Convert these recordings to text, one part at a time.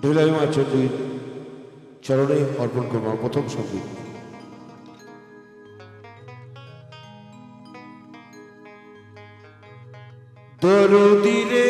দৈলায়ম আচার্যের চরণে অর্পণ করব প্রথম সংগীত দরদিরে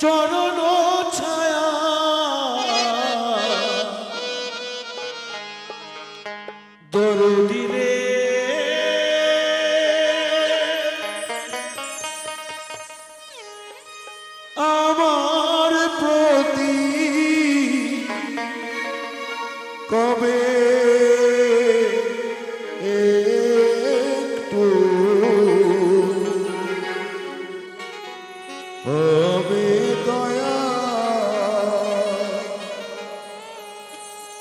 চরণ ছায়া। দরদিরে। আমার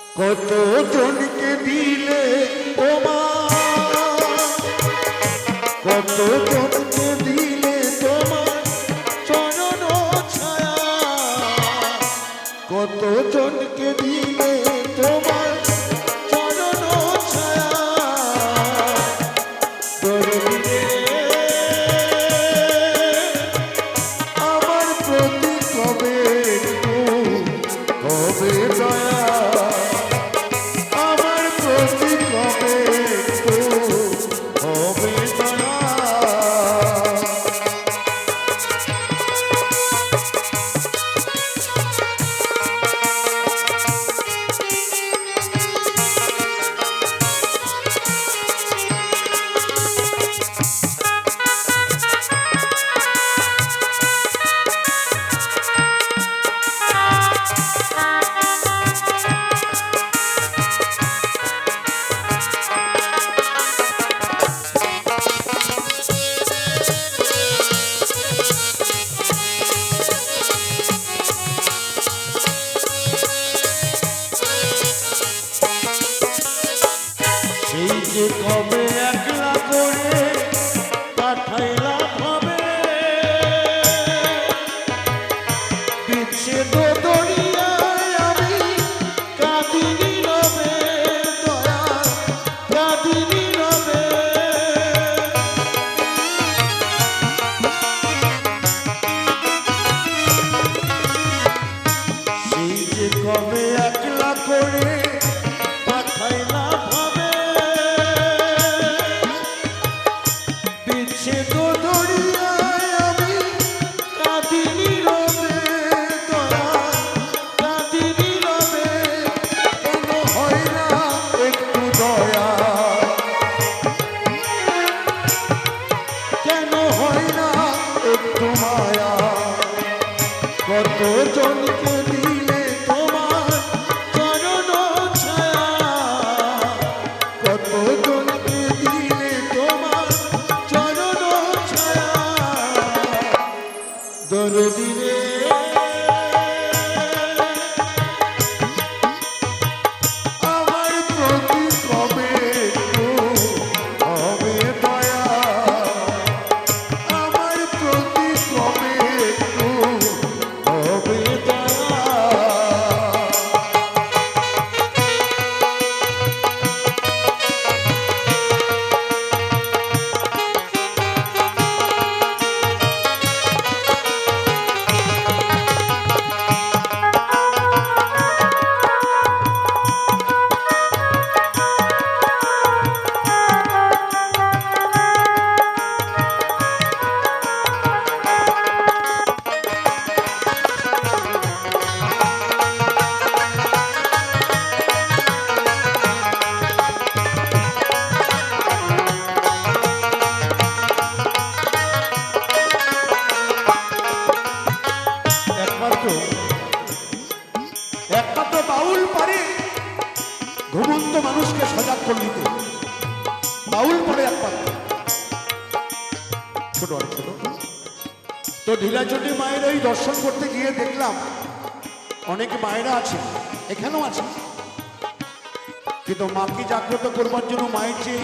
কত জনকে দিলে ওমা কত কোনো বাউল পারে ঘুমন্ত মানুষকে সজাগ করে দিতে বাউল পারে একমাত্র। ছোট আর ছোট। তো ঢিলাচটি মায়ের ওই দর্শন করতে গিয়ে দেখলাম, অনেক মায়েরা আছে, এখানেও আছে। কিন্তু মাকে জাগ্রত করবার জন্য মায়ের যে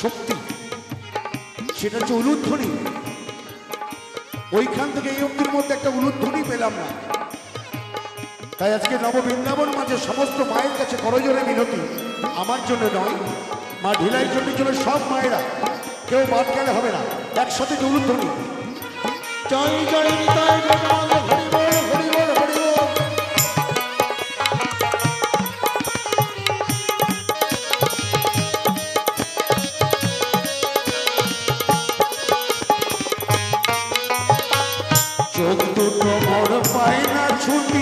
শক্তি, সেটা হচ্ছে উলুধ্বনি। ওইখান থেকে এই অব্দির মধ্যে একটা উলুধ্বনি পেলাম না। তাই আজকে নব বৃন্দাবন মাঝে সমস্ত মায়ের কাছে করজোরে মিনতি। আমার জন্য নয়, মা ঢিলাই জন্য জন্য সব মায়েরা। কেউ বাদ গেলে হবে না, একসাথে বল। চোখ দুটো মোর পায় না ছুটি